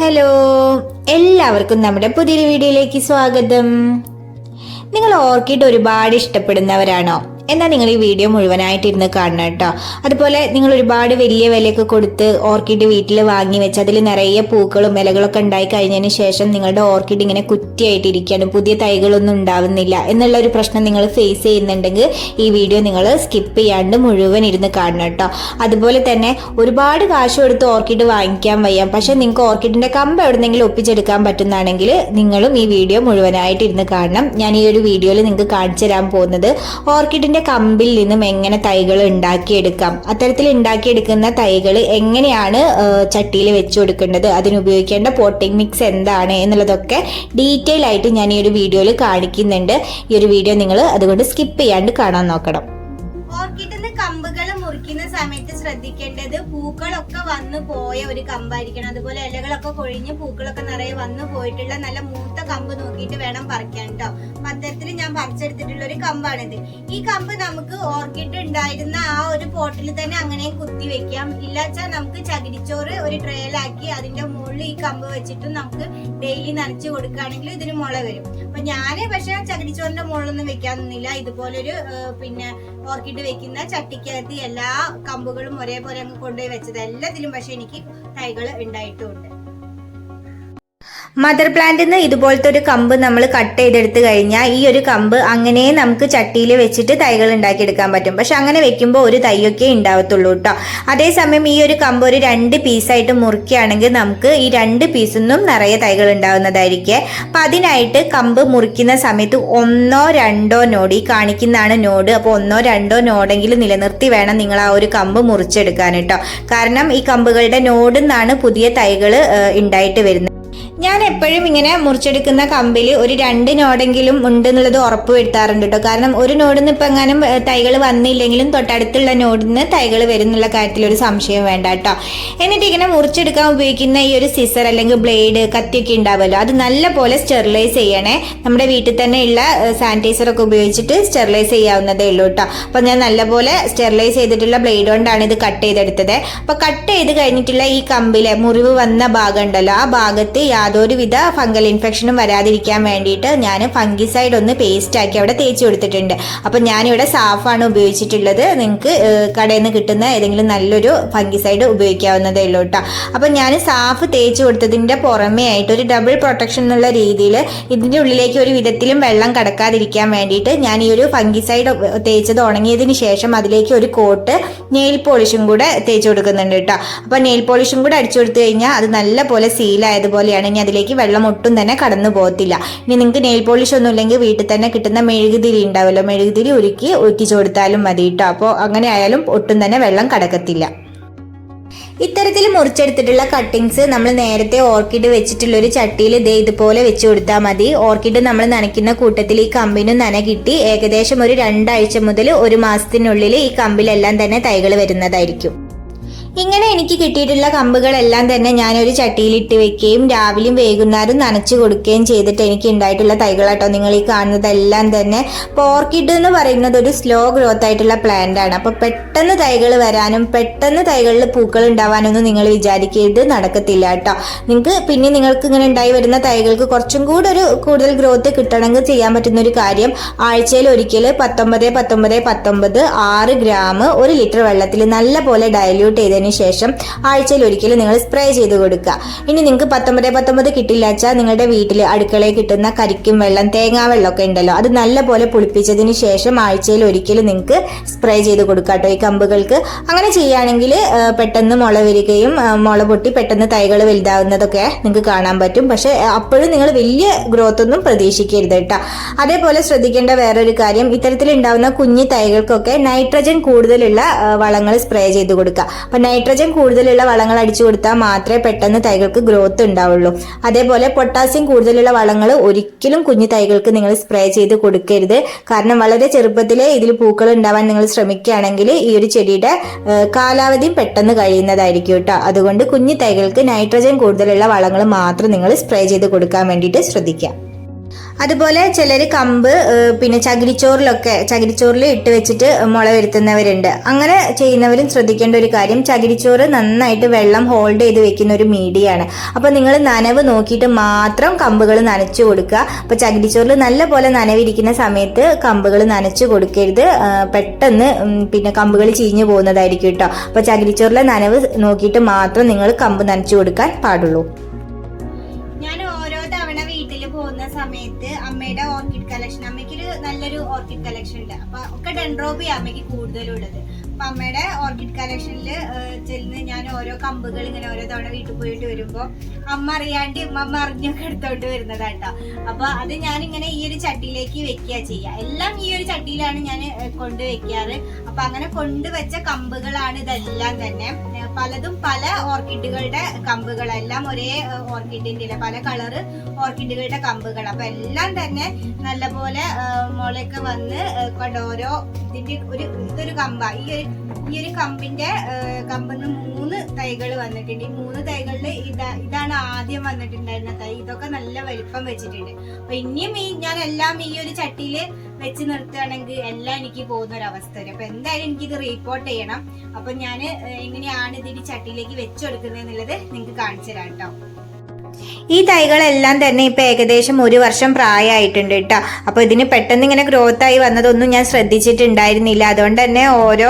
Hello എല്ലാവർക്കും നമ്മുടെ പുതിയൊരു വീഡിയോയിലേക്ക് സ്വാഗതം. നിങ്ങൾ ഓർക്കിഡ് ഒരുപാട് ഇഷ്ടപ്പെടുന്നവരാണോ? എന്നാൽ നിങ്ങൾ ഈ വീഡിയോ മുഴുവനായിട്ട് ഇരുന്ന് കാണണം കേട്ടോ അതുപോലെ നിങ്ങൾ ഒരുപാട് വലിയ വിലയൊക്കെ കൊടുത്ത് ഓർക്കിഡ് വീട്ടിൽ വാങ്ങി വെച്ച് അതിൽ നിറയെ പൂക്കളും ഇലകളൊക്കെ ഉണ്ടായി കഴിഞ്ഞതിന് ശേഷം നിങ്ങളുടെ ഓർക്കിഡ് ഇങ്ങനെ കുറ്റിയായിട്ടിരിക്കുകയാണ്. പുതിയ തൈകളൊന്നും ഉണ്ടാവുന്നില്ല എന്നുള്ള ഒരു പ്രശ്നം നിങ്ങൾ ഫേസ് ചെയ്യുന്നുണ്ടെങ്കിൽ ഈ വീഡിയോ നിങ്ങൾ സ്കിപ്പ് ചെയ്യാണ്ട് മുഴുവൻ ഇരുന്ന് കാണണം കേട്ടോ അതുപോലെ തന്നെ ഒരുപാട് കാശ് കൊടുത്ത് ഓർക്കിഡ് വാങ്ങിക്കാൻ വയ്യ. പക്ഷെ നിങ്ങൾക്ക് ഓർക്കിഡിന്റെ കമ്പ് എവിടെന്നെങ്കിലും ഒപ്പിച്ചെടുക്കാൻ പറ്റുന്നതാണെങ്കിൽ നിങ്ങളും ഈ വീഡിയോ മുഴുവനായിട്ട് ഇരുന്ന് കാണണം. ഞാൻ ഈ ഒരു വീഡിയോയിൽ നിങ്ങൾക്ക് കാണിച്ചു തരാൻ പോകുന്നത് ഓർക്കിഡിന്റെ കമ്പിൽ നിന്നും എങ്ങനെ തൈകൾ ഉണ്ടാക്കിയെടുക്കാം? അത്തരത്തിൽ ഉണ്ടാക്കിയെടുക്കുന്ന തൈകൾ എങ്ങനെയാണ് ചട്ടിയിൽ വെച്ചു കൊടുക്കേണ്ടത്? അതിനുപയോഗിക്കേണ്ട പോട്ടിംഗ് മിക്സ് എന്താണ് എന്നുള്ളതൊക്കെ ഡീറ്റെയിൽ ആയിട്ട് ഞാൻ ഈ ഒരു വീഡിയോയിൽ കാണിക്കുന്നുണ്ട്. ഈ ഒരു വീഡിയോ നിങ്ങൾ അതുകൊണ്ട് സ്കിപ്പ് ചെയ്യാണ്ട് കാണാൻ നോക്കണം. സമയത്ത് ശ്രദ്ധിക്കേണ്ടത് പൂക്കളൊക്കെ വന്നു പോയ ഒരു കമ്പായിരിക്കണം. അതുപോലെ ഇലകളൊക്കെ കൊഴിഞ്ഞ് പൂക്കളൊക്കെ നിറയെ വന്നു പോയിട്ടുള്ള നല്ല മൂത്ത കമ്പ് നോക്കിയിട്ട് വേണം പറിക്കാൻ കേട്ടോ അത്തരത്തിൽ ഞാൻ പറിച്ചെടുത്തിട്ടുള്ള ഒരു കമ്പാണിത്. ഈ കമ്പ് നമുക്ക് ഓർക്കിഡ് ഉണ്ടായിരുന്ന ആ ഒരു പോട്ടിൽ തന്നെ അങ്ങനെ കുത്തി വെക്കാം. ഇല്ലാച്ചാൽ നമുക്ക് ചകിരിച്ചോറ് ഒരു ട്രേലാക്കി അതിന്റെ മുകളിൽ ഈ കമ്പ് വെച്ചിട്ട് നമുക്ക് ഡെയിലി നനച്ച് കൊടുക്കുകയാണെങ്കിൽ ഇതിന് മുള വരും. അപ്പൊ ഞാൻ പക്ഷെ ചകിരിച്ചോറിന്റെ മുകളിലൊന്നും വെക്കാനൊന്നുമില്ല. ഇതുപോലൊരു പിന്നെ ഓർക്കിഡ് വെക്കുന്ന ചട്ടിക്കകത്ത് എല്ലാ കമ്പുകളും ഒരേപോലെ അങ്ങ് കൊണ്ടുപോയി വെച്ചത് എല്ലാത്തിലും പക്ഷെ എനിക്ക് തൈകൾ ഉണ്ടായിട്ടുമുണ്ട് മദർ പ്ലാന്റിൽ നിന്ന് ഇതുപോലത്തെ ഒരു കമ്പ് നമ്മൾ കട്ട് ചെയ്തെടുത്ത് കഴിഞ്ഞാൽ ഈ ഒരു കമ്പ് അങ്ങനെ നമുക്ക് ചട്ടിയിൽ വെച്ചിട്ട് തൈകൾ ഉണ്ടാക്കിയെടുക്കാൻ പറ്റും. പക്ഷെ അങ്ങനെ വെക്കുമ്പോൾ ഒരു തൈയൊക്കെ ഉണ്ടാവത്തുള്ളൂ കേട്ടോ അതേസമയം ഈ ഒരു കമ്പ് ഒരു രണ്ട് പീസായിട്ട് മുറിക്കുകയാണെങ്കിൽ നമുക്ക് ഈ രണ്ട് പീസിന്നും നിറയെ തൈകൾ ഉണ്ടാവുന്നതായിരിക്കും. അപ്പം അതിനായിട്ട് കമ്പ് മുറിക്കുന്ന സമയത്ത് ഒന്നോ രണ്ടോ നോഡ് ഈ കാണിക്കുന്നതാണ് നോഡ് അപ്പോൾ ഒന്നോ രണ്ടോ നോഡെങ്കിലും നിലനിർത്തി വേണം നിങ്ങൾ ആ ഒരു കമ്പ് മുറിച്ചെടുക്കാൻ കേട്ടോ കാരണം ഈ കമ്പുകളുടെ നോഡിൽ നിന്നാണ് പുതിയ തൈകൾ ഉണ്ടായിട്ട് വരുന്നത്. ഞാൻ എപ്പോഴും ഇങ്ങനെ മുറിച്ചെടുക്കുന്ന കമ്പിൽ ഒരു രണ്ട് നോടെങ്കിലും ഉണ്ട് എന്നുള്ളത് ഉറപ്പ് വരുത്താറുണ്ട് കേട്ടോ കാരണം ഒരു നോഡിൽ നിന്ന് ഇപ്പം എങ്ങാനും തൈകൾ വന്നില്ലെങ്കിലും തൊട്ടടുത്തുള്ള നോഡിൽ നിന്ന് തൈകൾ വരുന്നുള്ള കാര്യത്തിൽ ഒരു സംശയം വേണ്ട കേട്ടോ എന്നിട്ട് ഇങ്ങനെ മുറിച്ചെടുക്കാൻ ഉപയോഗിക്കുന്ന ഈ ഒരു സിസർ അല്ലെങ്കിൽ ബ്ലേഡ് കത്തിയൊക്കെ ഉണ്ടാവുമല്ലോ അത് നല്ല പോലെ സ്റ്റെറിലൈസ് ചെയ്യണേ. നമ്മുടെ വീട്ടിൽ തന്നെ ഉള്ള സാനിറ്റൈസർ ഒക്കെ ഉപയോഗിച്ചിട്ട് സ്റ്റെറിലൈസ് ചെയ്യാവുന്നതേ ഉള്ളൂ കേട്ടോ അപ്പം ഞാൻ നല്ലപോലെ സ്റ്റെറിലൈസ് ചെയ്തിട്ടുള്ള ബ്ലേഡ് കൊണ്ടാണ് ഇത് കട്ട് ചെയ്തെടുത്തത്. അപ്പോൾ കട്ട് ചെയ്ത് കഴിഞ്ഞിട്ടുള്ള ഈ കമ്പിലെ മുറിവ് വന്ന ഭാഗം ഉണ്ടല്ലോ ആ ഭാഗത്ത് യാതൊരുവിധ ഫംഗൽ ഇൻഫെക്ഷനും വരാതിരിക്കാൻ വേണ്ടിയിട്ട് ഞാൻ ഫംഗിസൈഡ് ഒന്ന് പേസ്റ്റ് ആക്കി അവിടെ തേച്ച് കൊടുത്തിട്ടുണ്ട്. അപ്പം ഞാനിവിടെ സാഫാണ് ഉപയോഗിച്ചിട്ടുള്ളത്. നിങ്ങൾക്ക് കടയിൽ നിന്ന് കിട്ടുന്ന ഏതെങ്കിലും നല്ലൊരു ഫംഗിസൈഡ് ഉപയോഗിക്കാവുന്നതേ ഉള്ളൂ കേട്ടോ അപ്പം ഞാൻ സാഫ് തേച്ച് കൊടുത്തതിന്റെ പുറമേ ആയിട്ട് ഒരു ഡബിൾ പ്രൊട്ടക്ഷൻ എന്നുള്ള രീതിയിൽ ഇതിന്റെ ഉള്ളിലേക്ക് ഒരു വിധത്തിലും വെള്ളം കടക്കാതിരിക്കാൻ വേണ്ടിയിട്ട് ഞാൻ ഈ ഒരു ഫംഗിസൈഡ് തേച്ചത് ഉണങ്ങിയതിന് ശേഷം അതിലേക്ക് ഒരു കോട്ട് നെയിൽ പോളിഷും കൂടെ തേച്ച് കൊടുക്കുന്നുണ്ട് കേട്ടോ അപ്പോൾ നെയിൽ പോളിഷും കൂടെ അടിച്ചു കൊടുത്തു കഴിഞ്ഞാൽ അത് നല്ല പോലെ സീലായതുപോലെയാണ്. ഇനി അതിലേക്ക് വെള്ളം ഒട്ടും തന്നെ കടന്നു പോകത്തില്ല. ഇനി നിങ്ങൾക്ക് നെയിൽ പോളിഷ് ഒന്നും ഇല്ലെങ്കിൽ വീട്ടിൽ തന്നെ കിട്ടുന്ന മെഴുകുതിരി ഉണ്ടാവുമല്ലോ. മെഴുകുതിരി ഉരുക്കി ഒറ്റിച്ചു കൊടുത്താലും മതി കേട്ടോ. അപ്പോൾ അങ്ങനെ ആയാലും ഒട്ടും തന്നെ വെള്ളം കടക്കത്തില്ല. ഇത്തരത്തിൽ മുറിച്ചെടുത്തിട്ടുള്ള കട്ടിങ്സ് നമ്മൾ നേരത്തെ ഓർക്കിഡ് വെച്ചിട്ടുള്ള ഒരു ചട്ടിയിൽ ദേ ഇതുപോലെ വെച്ച് കൊടുത്താൽ മതി. ഓർക്കിഡ് നമ്മൾ നനയ്ക്കുന്ന കൂട്ടത്തിൽ ഈ കമ്പിനും നന കിട്ടി. ഏകദേശം ഒരു രണ്ടാഴ്ച മുതൽ ഒരു മാസത്തിനുള്ളിൽ ഈ കമ്പിലെല്ലാം തന്നെ തൈകൾ വരുന്നതായിരിക്കും. ഇങ്ങനെ എനിക്ക് കിട്ടിയിട്ടുള്ള കമ്പുകളെല്ലാം തന്നെ ഞാനൊരു ചട്ടിയിൽ ഇട്ട് വെക്കുകയും രാവിലെയും വൈകുന്നേരം നനച്ചു കൊടുക്കുകയും ചെയ്തിട്ട് എനിക്ക് ഉണ്ടായിട്ടുള്ള തൈകളാട്ടോ നിങ്ങൾ ഈ കാണുന്നതെല്ലാം തന്നെ. പോർക്കിഡ് എന്ന് പറയുന്നത് ഒരു സ്ലോ ഗ്രോത്ത് ആയിട്ടുള്ള പ്ലാന്റ് ആണ്. അപ്പോൾ പെട്ടെന്ന് തൈകൾ വരാനും പെട്ടെന്ന് തൈകളിൽ പൂക്കൾ ഉണ്ടാവാനൊന്നും നിങ്ങൾ വിചാരിക്കരുത്. നടക്കത്തില്ല കേട്ടോ. നിങ്ങൾക്ക് പിന്നെ നിങ്ങൾക്ക് ഇങ്ങനെ ഉണ്ടായി വരുന്ന തൈകൾക്ക് കുറച്ചും കൂടെ ഒരു കൂടുതൽ ഗ്രോത്ത് കിട്ടണമെങ്കിൽ ചെയ്യാൻ പറ്റുന്ന ഒരു കാര്യം ആഴ്ചയിൽ ഒരിക്കൽ പത്തൊമ്പത് പത്തൊമ്പത് പത്തൊമ്പത് ആറ് ഗ്രാം ഒരു ലിറ്റർ വെള്ളത്തിൽ നല്ല പോലെ ഡയല്യൂട്ട് ചെയ്തതിന് ശേഷം ആഴ്ചയിൽ ഒരിക്കൽ നിങ്ങൾ സ്പ്രേ ചെയ്ത് കൊടുക്കുക. ഇനി നിങ്ങൾക്ക് പത്തൊമ്പത് പത്തൊമ്പത് കിട്ടില്ല വെച്ചാൽ നിങ്ങളുടെ വീട്ടിൽ അടുക്കളയിൽ കിട്ടുന്ന കരിക്കും വെള്ളം തേങ്ങാ വെള്ളമൊക്കെ ഉണ്ടല്ലോ. അത് നല്ലപോലെ പുളിപ്പിച്ചതിന് ശേഷം ആഴ്ചയിൽ ഒരിക്കൽ നിങ്ങൾക്ക് സ്പ്രേ ചെയ്ത് കൊടുക്കുക കേട്ടോ. ഈ കമ്പുകൾക്ക് അങ്ങനെ ചെയ്യുകയാണെങ്കിൽ പെട്ടെന്ന് മുള വരികയും മുള പൊട്ടി പെട്ടെന്ന് തൈകൾ വലുതാവുന്നതൊക്കെ നിങ്ങൾക്ക് കാണാൻ പറ്റും. പക്ഷെ അപ്പോഴും നിങ്ങൾ വലിയ ഗ്രോത്ത് ഒന്നും പ്രതീക്ഷിക്കരുത് കേട്ടോ. അതേപോലെ ശ്രദ്ധിക്കേണ്ട വേറൊരു കാര്യം ഇത്തരത്തിൽ ഉണ്ടാകുന്ന കുഞ്ഞു തൈകൾക്കൊക്കെ നൈട്രജൻ കൂടുതലുള്ള വളങ്ങൾ സ്പ്രേ ചെയ്ത് കൊടുക്കുക. അപ്പൊ നൈട്രജൻ കൂടുതലുള്ള വളങ്ങൾ അടിച്ചു കൊടുത്താൽ മാത്രമേ പെട്ടെന്ന് തൈകൾക്ക് ഗ്രോത്ത് ഉണ്ടാവുള്ളൂ. അതേപോലെ പൊട്ടാസ്യം കൂടുതലുള്ള വളങ്ങൾ ഒരിക്കലും കുഞ്ഞു തൈകൾക്ക് നിങ്ങൾ സ്പ്രേ ചെയ്ത് കൊടുക്കരുത്. കാരണം വളരെ ചെറുപ്പത്തിലെ ഇതിൽ പൂക്കൾ ഉണ്ടാവാൻ നിങ്ങൾ ശ്രമിക്കുകയാണെങ്കിൽ ഈ ഒരു ചെടിയുടെ കാലാവധി പെട്ടെന്ന് കഴിയുന്നതായിരിക്കും കേട്ടോ. അതുകൊണ്ട് കുഞ്ഞു തൈകൾക്ക് നൈട്രജൻ കൂടുതലുള്ള വളങ്ങൾ മാത്രം നിങ്ങൾ സ്പ്രേ ചെയ്ത് കൊടുക്കാൻ വേണ്ടിയിട്ട് ശ്രദ്ധിക്കുക. അതുപോലെ ചിലർ കമ്പ് പിന്നെ ചകിരിച്ചോറിലൊക്കെ ചകിരിച്ചോറിൽ ഇട്ട് വെച്ചിട്ട് മുള വരുത്തുന്നവരുണ്ട്. അങ്ങനെ ചെയ്യുന്നവരും ശ്രദ്ധിക്കേണ്ട ഒരു കാര്യം ചകിരിച്ചോറ് നന്നായിട്ട് വെള്ളം ഹോൾഡ് ചെയ്ത് വെക്കുന്ന ഒരു മീഡിയാണ്. അപ്പോൾ നിങ്ങൾ നനവ് നോക്കിയിട്ട് മാത്രം കമ്പുകൾ നനച്ചു കൊടുക്കുക. അപ്പോൾ ചകിരിച്ചോറിൽ നല്ല പോലെ നനവിരിക്കുന്ന സമയത്ത് കമ്പുകൾ നനച്ചു കൊടുക്കരുത്. പെട്ടെന്ന് പിന്നെ കമ്പുകൾ ചീഞ്ഞു പോകുന്നതായിരിക്കും കേട്ടോ. അപ്പോൾ ചകിരിച്ചോറിലെ നനവ് നോക്കിയിട്ട് മാത്രം നിങ്ങൾ കമ്പ് നനച്ചു കൊടുക്കാൻ പാടുള്ളൂ. ഓർക്കിഡ് കളക്ഷൻ ഉണ്ട് അപ്പൊ ഒക്കെ ഡെൻഡ്രോബി അമ്മയ്ക്ക് കൂടുതലും ഉള്ളത്. അപ്പൊ അമ്മയുടെ ഓർക്കിഡ് കളക്ഷനിൽ ചെന്ന് ഞാൻ ഓരോ കമ്പുകൾ ഇങ്ങനെ ഓരോ തവണ വീട്ടിൽ പോയിട്ട് വരുമ്പോ അമ്മ അറിയാണ്ട് അമ്മ അറിഞ്ഞൊക്കെ എടുത്തോണ്ട് വരുന്നതാട്ടോ അപ്പൊ അത് ഞാൻ ഇങ്ങനെ ഈ ഒരു ചട്ടിയിലേക്ക് വെക്കുക ചെയ്യുക എല്ലാം ഈ ഒരു ചട്ടിയിലാണ് ഞാൻ കൊണ്ട് വെക്കാറ്. അപ്പൊ അങ്ങനെ കൊണ്ടുവച്ച കമ്പുകളാണ് ഇതെല്ലാം തന്നെ. പലതും പല ഓർക്കിഡുകളുടെ കമ്പുകൾ എല്ലാം ഒരേ ഓർക്കിഡിന്റെ പല കളറ് ഓർക്കിഡുകളുടെ കമ്പുകൾ അപ്പൊ എല്ലാം തന്നെ നല്ലപോലെ മുളയൊക്കെ വന്ന് കൊണ്ട് ഓരോ ഇതിന്റെ ഒരു ഇതൊരു കമ്പ. ഈ ഒരു ഈ ഒരു കമ്പിന്റെ കമ്പിന്ന് മൂന്ന് തൈകൾ വന്നിട്ടുണ്ട്. ഈ മൂന്ന് തൈകളിൽ ഇതാ ഇതാണ് ആദ്യം വന്നിട്ടുണ്ടായിരുന്ന തൈ. ഇതൊക്കെ നല്ല വലിപ്പം വെച്ചിട്ടുണ്ട്. അപ്പൊ ഇനിയും ഈ ഞാൻ എല്ലാം ഈ ഒരു ചട്ടിയിൽ വെച്ച് നിർത്തുകയാണെങ്കിൽ എല്ലാം എനിക്ക് പോകുന്ന ഒരു അവസ്ഥ വരും അപ്പൊ എന്തായാലും എനിക്കിത് റിപ്പോർട്ട് ചെയ്യണം. അപ്പൊ ഞാൻ എങ്ങനെയാണ് ഇതിന്റെ ചട്ടിയിലേക്ക് വെച്ചു കൊടുക്കുന്നത് എന്നുള്ളത് നിങ്ങൾക്ക് കാണിച്ചു തരാം കേട്ടോ. ഈ തൈകളെല്ലാം തന്നെ ഇപ്പൊ ഏകദേശം ഒരു വർഷം പ്രായമായിട്ടുണ്ട് കേട്ടോ. അപ്പൊ ഇതിന് പെട്ടെന്ന് ഇങ്ങനെ ഗ്രോത്ത് ആയി വന്നതൊന്നും ഞാൻ ശ്രദ്ധിച്ചിട്ടുണ്ടായിരുന്നില്ല. അതുകൊണ്ട് തന്നെ ഓരോ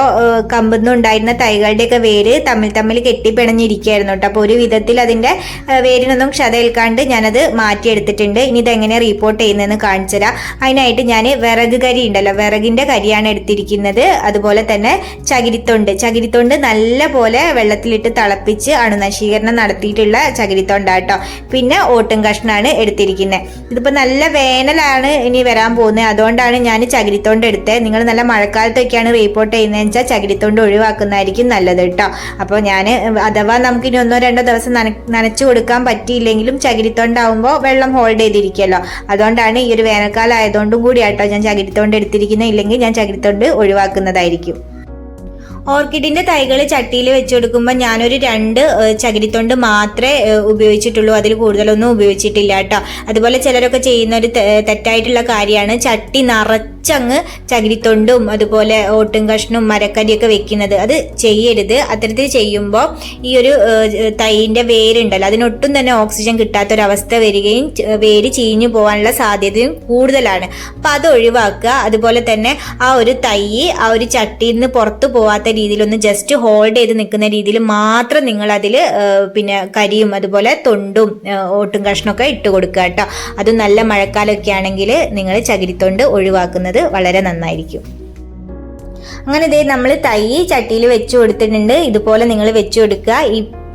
കമ്പുന്നും ഉണ്ടായിരുന്ന തൈകളുടെയൊക്കെ വേര് തമ്മിൽ തമ്മിൽ കെട്ടിപ്പിണഞ്ഞിരിക്കുകയായിരുന്നു കേട്ടോ. അപ്പോൾ ഒരു വിധത്തിൽ അതിന്റെ ഏഹ്, വേരിനൊന്നും ക്ഷതയേൽക്കാണ്ട് ഞാനത് മാറ്റിയെടുത്തിട്ടുണ്ട്. ഇനി ഇതെങ്ങനെ റിപ്പോർട്ട് ചെയ്യുന്നതെന്ന് കാണിച്ചു തരാം. അതിനായിട്ട് ഞാൻ വിറക് കരി ഉണ്ടല്ലോ. വിറകിന്റെ കരിയാണ് എടുത്തിരിക്കുന്നത്. അതുപോലെ തന്നെ ചകിരിത്തൊണ്ട്. ചകിരിത്തൊണ്ട് നല്ല പോലെ വെള്ളത്തിലിട്ട് തിളപ്പിച്ച് അണുനശീകരണം നടത്തിയിട്ടുള്ള ചകിരിത്തൊണ്ടാട്ടോ പിന്നെ ഓട്ടും കഷ്ണാണ് എടുത്തിരിക്കുന്നത് ഇതിപ്പോൾ നല്ല വേനലാണ് ഇനി വരാൻ പോകുന്നത് അതുകൊണ്ടാണ് ഞാൻ ചകിരിത്തോണ്ട് എടുത്തത് നിങ്ങൾ നല്ല മഴക്കാലത്തൊക്കെയാണ് റിപ്പോർട്ട് ചെയ്യുന്നതെന്ന് വെച്ചാൽ ചകിരിത്തോണ്ട് ഒഴിവാക്കുന്നതായിരിക്കും നല്ലത് കേട്ടോ അപ്പോൾ ഞാൻ അഥവാ നമുക്ക് ഇനി ഒന്നോ രണ്ടോ ദിവസം നന നനച്ചു കൊടുക്കാൻ പറ്റിയില്ലെങ്കിലും ചകിരിത്തോണ്ടാവുമ്പോൾ വെള്ളം ഹോൾഡ് ചെയ്തിരിക്കുമല്ലോ അതുകൊണ്ടാണ് ഈ ഒരു വേനൽക്കാലം ആയതുകൊണ്ടും കൂടി ആട്ടോ ഞാൻ ചകിരിത്തോണ്ട് എടുത്തിരിക്കുന്നത് ഇല്ലെങ്കിൽ ഞാൻ ചകിരിത്തോണ്ട് ഒഴിവാക്കുന്നതായിരിക്കും. ഓർക്കിഡിന്റെ തൈകൾ ചട്ടിയിൽ വെച്ചെടുക്കുമ്പോൾ ഞാനൊരു രണ്ട് ചകിരിത്തൊണ്ട് മാത്രമേ ഉപയോഗിച്ചിട്ടുള്ളൂ. അതിൽ കൂടുതലൊന്നും ഉപയോഗിച്ചിട്ടില്ല കേട്ടോ. അതുപോലെ ചിലരൊക്കെ ചെയ്യുന്ന ഒരു തെറ്റായിട്ടുള്ള കാര്യമാണ് ചട്ടി നിറച്ചങ്ങ് ചകിരിത്തൊണ്ടും അതുപോലെ ഓട്ടും കഷ്ണും മരക്കരിയൊക്കെ വെക്കുന്നത്. അത് ചെയ്യരുത്. അത്തരത്തിൽ ചെയ്യുമ്പോൾ ഈ ഒരു തൈന്റെ വേരുണ്ടല്ലോ അതിനൊട്ടും തന്നെ ഓക്സിജൻ കിട്ടാത്തൊരവസ്ഥ വരികയും വേര് ചീഞ്ഞു പോകാനുള്ള സാധ്യതയും കൂടുതലാണ്. അപ്പം അത് ഒഴിവാക്കുക. അതുപോലെ തന്നെ ആ ഒരു തൈ ആ ഒരു ചട്ടിയിൽ നിന്ന് പുറത്തു പോവാത്ത രീതിയിലൊന്ന് ജസ്റ്റ് ഹോൾഡ് ചെയ്ത് നിൽക്കുന്ന രീതിയിൽ മാത്രം നിങ്ങൾ അതിൽ പിന്നെ കരിയും അതുപോലെ തൊണ്ടും ഓട്ടും കഷ്ണമൊക്കെ ഇട്ട് കൊടുക്കുക കേട്ടോ. അത് നല്ല മഴക്കാലമൊക്കെ ആണെങ്കിൽ നിങ്ങൾ ചകിരിത്തൊണ്ട് ഒഴിവാക്കുന്നത് വളരെ നന്നായിരിക്കും. അങ്ങനെ ഇതേ നമ്മൾ തൈ ചട്ടിയിൽ വെച്ച് കൊടുത്തിട്ടുണ്ട്. ഇതുപോലെ നിങ്ങൾ വെച്ച് കൊടുക്കുക.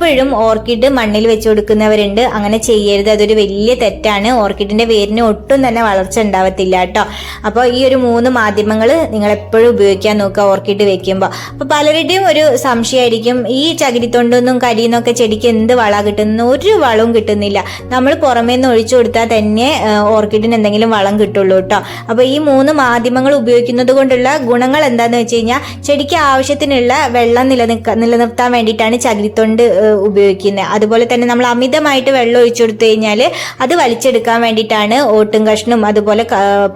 ഇപ്പോഴും ഓർക്കിഡ് മണ്ണിൽ വെച്ച് കൊടുക്കുന്നവരുണ്ട്. അങ്ങനെ ചെയ്യരുത്. അതൊരു വലിയ തെറ്റാണ്. ഓർക്കിഡിന്റെ വേരിന് ഒട്ടും തന്നെ വളർച്ച ഉണ്ടാവത്തില്ല കേട്ടോ. അപ്പോൾ ഈ ഒരു മൂന്ന് മാധ്യമങ്ങൾ നിങ്ങൾ എപ്പോഴും ഉപയോഗിക്കാൻ നോക്കുക ഓർക്കിഡ് വെക്കുമ്പോൾ. അപ്പോൾ പലരുടെയും ഒരു സംശയമായിരിക്കും. ഈ ചകിരിത്തൊണ്ടൊന്നും കരിന്നൊക്കെ ചെടിക്ക് എന്ത് വള കിട്ടുന്ന? ഒരു വളവും കിട്ടുന്നില്ല. നമ്മൾ പുറമേ നിന്ന് ഒഴിച്ചു കൊടുത്താൽ തന്നെ ഓർക്കിഡിന് എന്തെങ്കിലും വളം കിട്ടുള്ളൂ കേട്ടോ. അപ്പോൾ ഈ മൂന്ന് മാധ്യമങ്ങൾ ഉപയോഗിക്കുന്നത് കൊണ്ടുള്ള ഗുണങ്ങൾ എന്താണെന്ന് വെച്ച് കഴിഞ്ഞാൽ ചെടിക്ക് ആവശ്യത്തിനുള്ള വെള്ളം നിലനിൽക്കാൻ നിലനിർത്താൻ വേണ്ടിയിട്ടാണ് ചകിരിത്തൊണ്ട് ഉപയോഗിക്കുന്നത് അതുപോലെ തന്നെ നമ്മൾ അമിതമായിട്ട് വെള്ളം ഒഴിച്ചു കൊടുത്തു കഴിഞ്ഞാൽ അത് വലിച്ചെടുക്കാൻ വേണ്ടിയിട്ടാണ് ഓട്ടും കഷ്ണും അതുപോലെ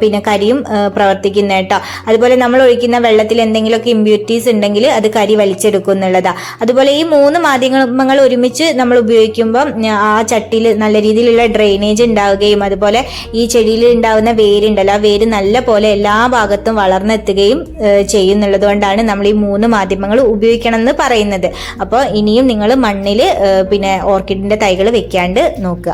പിന്നെ കരിയും പ്രവർത്തിക്കുന്നത് കേട്ടോ അതുപോലെ നമ്മൾ ഒഴിക്കുന്ന വെള്ളത്തിൽ എന്തെങ്കിലുമൊക്കെ ഇമ്പ്യൂരിറ്റീസ് ഉണ്ടെങ്കിൽ അത് കരി വലിച്ചെടുക്കും എന്നുള്ളതാണ് അതുപോലെ ഈ മൂന്ന് മാധ്യമങ്ങൾ ഒരുമിച്ച് നമ്മൾ ഉപയോഗിക്കുമ്പോൾ ആ ചട്ടിയിൽ നല്ല രീതിയിലുള്ള ഡ്രെയിനേജ് ഉണ്ടാവുകയും അതുപോലെ ഈ ചെടിയിൽ ഉണ്ടാവുന്ന വേരുണ്ടല്ലോ ആ വേര് നല്ല പോലെ എല്ലാ ഭാഗത്തും വളർന്നെത്തുകയും ചെയ്യുന്നുള്ളത് കൊണ്ടാണ് നമ്മൾ ഈ മൂന്ന് മാധ്യമങ്ങൾ ഉപയോഗിക്കണം എന്ന് പറയുന്നത്. അപ്പോൾ ഇനിയും നിങ്ങൾ മണ്ണിൽ പിന്നെ ഓർക്കിഡിന്റെ തൈകൾ വെക്കാണ്ട് നോക്കുക.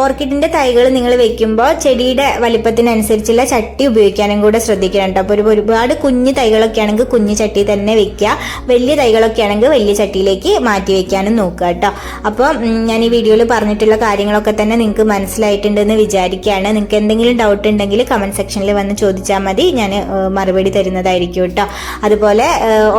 ഓർക്കിഡിന്റെ തൈകൾ നിങ്ങൾ വെക്കുമ്പോൾ ചെടിയുടെ വലിപ്പത്തിനനുസരിച്ചുള്ള ചട്ടി ഉപയോഗിക്കാനും കൂടെ ശ്രദ്ധിക്കണം കേട്ടോ. അപ്പോൾ ഒരു ഒരുപാട് കുഞ്ഞു തൈകളൊക്കെ ആണെങ്കിൽ കുഞ്ഞു ചട്ടി തന്നെ വെക്കുക. വലിയ തൈകളൊക്കെ ആണെങ്കിൽ വലിയ ചട്ടിയിലേക്ക് മാറ്റി വെക്കാനും നോക്കുക കേട്ടോ. അപ്പോൾ ഞാൻ ഈ വീഡിയോയിൽ പറഞ്ഞിട്ടുള്ള കാര്യങ്ങളൊക്കെ തന്നെ നിങ്ങൾക്ക് മനസ്സിലായിട്ടുണ്ടെന്ന് വിചാരിക്കുകയാണ്. നിങ്ങൾക്ക് എന്തെങ്കിലും ഡൗട്ട് ഉണ്ടെങ്കിൽ കമന്റ് സെക്ഷനിൽ വന്ന് ചോദിച്ചാൽ മതി. ഞാൻ മറുപടി തരുന്നതായിരിക്കും കേട്ടോ. അതുപോലെ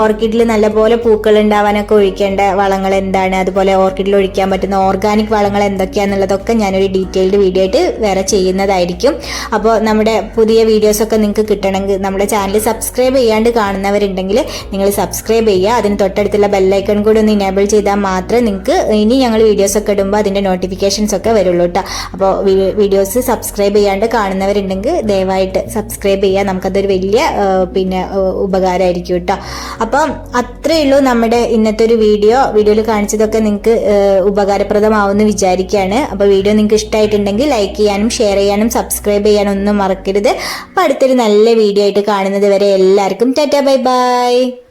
ഓർക്കിഡിൽ നല്ലപോലെ പൂക്കൾ ഉണ്ടാവാനൊക്കെ ഒഴിക്കേണ്ട വളങ്ങൾ എന്താണ്? അതുപോലെ ഓർക്കിഡിൽ ഒഴിക്കാൻ പറ്റുന്ന ഓർഗാനിക് വളങ്ങൾ എന്തൊക്കെയാണെന്നുള്ളതൊക്കെ ഞാനൊരു ഡീറ്റെയിൽഡ് വീഡിയോ ആയിട്ട് വേറെ ചെയ്യുന്നതായിരിക്കും. അപ്പോൾ നമ്മുടെ പുതിയ വീഡിയോസൊക്കെ നിങ്ങൾക്ക് കിട്ടണമെങ്കിൽ നമ്മുടെ ചാനൽ സബ്സ്ക്രൈബ് ചെയ്യാണ്ട് കാണുന്നവരുണ്ടെങ്കിൽ നിങ്ങൾ സബ്സ്ക്രൈബ് ചെയ്യുക. അതിന് തൊട്ടടുത്തുള്ള ബെല്ലൈക്കൺ കൂടി ഒന്ന് ഇനേബിൾ ചെയ്താൽ മാത്രമേ നിങ്ങൾക്ക് ഇനി ഞങ്ങൾ വീഡിയോസൊക്കെ ഇടുമ്പോൾ അതിന്റെ നോട്ടിഫിക്കേഷൻസ് ഒക്കെ വരുള്ളൂ കേട്ടോ അപ്പോൾ വീഡിയോസ് സബ്സ്ക്രൈബ് ചെയ്യാണ്ട് കാണുന്നവരുണ്ടെങ്കിൽ ദയവായിട്ട് സബ്സ്ക്രൈബ് ചെയ്യുക. നമുക്കതൊരു വലിയ പിന്നെ ഉപകാരമായിരിക്കും കേട്ടോ അപ്പം അത്രയേ ഉള്ളൂ നമ്മുടെ ഇന്നത്തെ ഒരു വീഡിയോ വീഡിയോയിൽ കാണിച്ചതൊക്കെ നിങ്ങൾക്ക് ഉപകാരപ്രദമാവുമെന്ന് വിചാരിക്കുകയാണ്. അപ്പോൾ വീഡിയോ നിങ്ങൾക്ക് ഇഷ്ടമായിട്ടുണ്ടെങ്കിൽ ലൈക്ക് ചെയ്യാനും ഷെയർ ചെയ്യാനും സബ്സ്ക്രൈബ് ചെയ്യാനും ഒന്നും മറക്കരുത്. അപ്പോൾ അടുത്തൊരു നല്ല വീഡിയോ ആയിട്ട് കാണുന്നത് വരെ എല്ലാവർക്കും ടാറ്റ ബൈ ബൈ